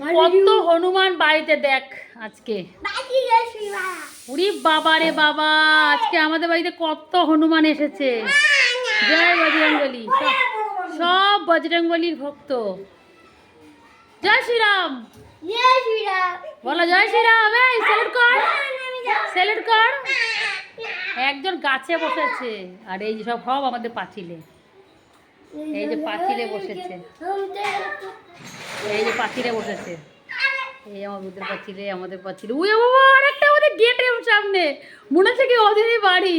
কত হনুমান বাড়িতে দেখ আজকে। উরি বাবা রে বাবা আজকে আমাদের বাড়িতে কত হনুমান এসেছে। জয় বজরংবলী। সব বজরংবলীর ভক্ত। জয় শ্রীরাম। বলো জয় শ্রীরাম এই স্যালুট কর। স্যালুট কর। একজন গাছে বসেছে। আর এই সব সব আমাদের পাঁচিলে। এই যে পাঁচিলে বসেছে। এই যে পাঁচিলে বসেছে। এই আমাদের পাঁচিলে আমাদের পাঁচিলে উই বাবা, আরেকটা আমাদের গেটের সামনে। মনে হচ্ছে কি ওদেরই বাড়ি।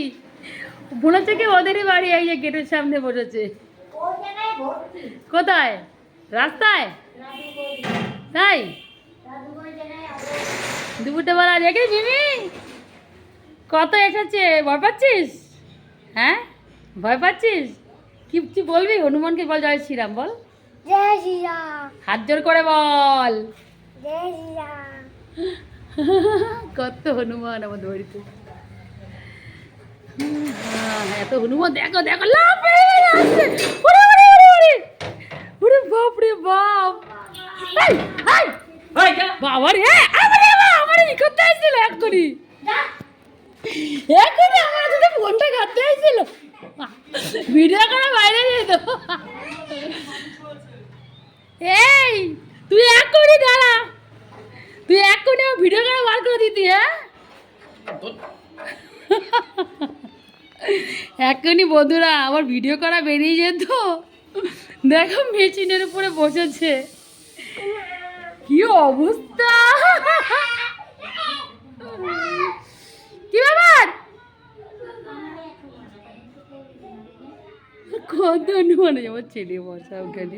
মনে হচ্ছে কি ওদেরই বাড়ি এই যে গেটের সামনে বসেছে। কোথায়? রাস্তায়? তাই? দুপুরটা বেলা দেখে মিমি কত এসেছে? ভয় পাচ্ছিস? হ্যাঁ? ভয় পাচ্ছিস? কি কি বলবি? হনুমানকে বল জয় শ্রীরাম বল। জয় শ্রীরাম। হাত জোর করে বল। জয় শ্রীরাম। কত হনুমান আমাদের বাড়িতে হ্যাঁ, এত হনুমান দেখো দেখো ওরে ওরে ওরে ওরে। ওরে বাপ রে বাপ। বাবা রে আমারে আমারে ই করতে আসছিল এক্ষুনি। এক্ষুনি আমার ফোনটা কাটতে আসছিল ভিডিও করে বাইরে যেত এই, তুই এক্ষুনি দাঁড়া। তুই এক্ষুনি আমার ভিডিও করে বার করে দিতি হ্যাঁ? এক্ষুনি বন্ধুরা, আমার ভিডিও করা বেরিয়ে যেত। দেখো, মেশিনের উপরে বসেছে। কি অবস্থা? কত হনুমানে আমার ছেলে বসা ওখানে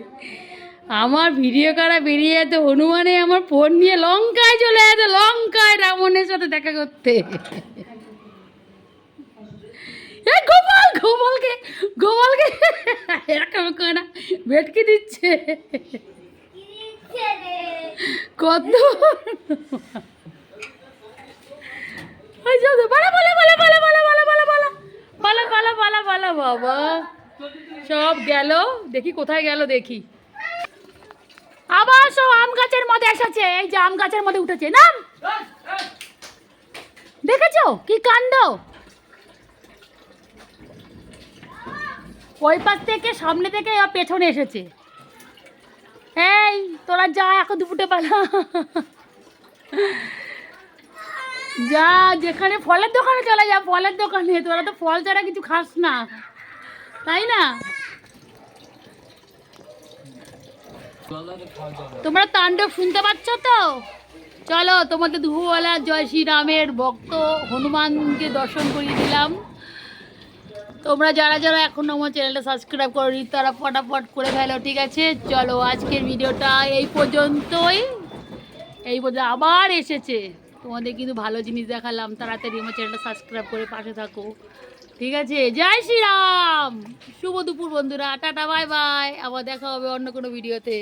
আমার ভিডিও করা বেরিয়ে যেত হনুমানে আমার ফোন নিয়ে লঙ্কায় চলে যেত লঙ্কায় রাবণের সাথে দেখা করতে গোপাল গোপালকে গোপালকে এরকম করে ভেটকি দিচ্ছে কত ওই যাও পালা পালা পালা পালা পালা বাবা সব গেল, দেখি কোথায় গেল, দেখি। আবার সব আম গাছের মধ্যে এসেছে, এই যে আম গাছের মধ্যে উঠেছে নাম দেখেছ? কি কাণ্ড? ওই পাশ থেকে সামনে থেকে পেছনে এসেছে। এই, তোরা যা, এখন দুপুটে পালা। যা, যেখানে ফলের দোকানে চলে যা, ফলের দোকানে। তোরা তো ফল ছাড়া কিছু খাস না। তাই না? তোমরা তাণ্ডব শুনতে পাচ্ছ তো? চলো তোমাদের দুপুরবেলা জয় শ্রীরামের ভক্ত হনুমানকে দর্শন করিয়ে দিলাম। তোমরা যারা যারা এখন আমার চ্যানেলটা সাবস্ক্রাইব করনি, তারা ফটাফট করে ফেলো, ঠিক আছে? চলো আজকের ভিডিওটা এই পর্যন্তই। এই পর্যন্ত আবার এসেছে। তোমাদের কিন্তু ভালো জিনিস দেখালাম। তাড়াতাড়ি আমার চ্যানেলটা সাবস্ক্রাইব করে পাশে থাকো। ঠিক আছে? জয় শ্রীরাম! শুভ দুপুর বন্ধুরা। টাটা বাই বাই আবার দেখা হবে অন্য কোনো ভিডিওতে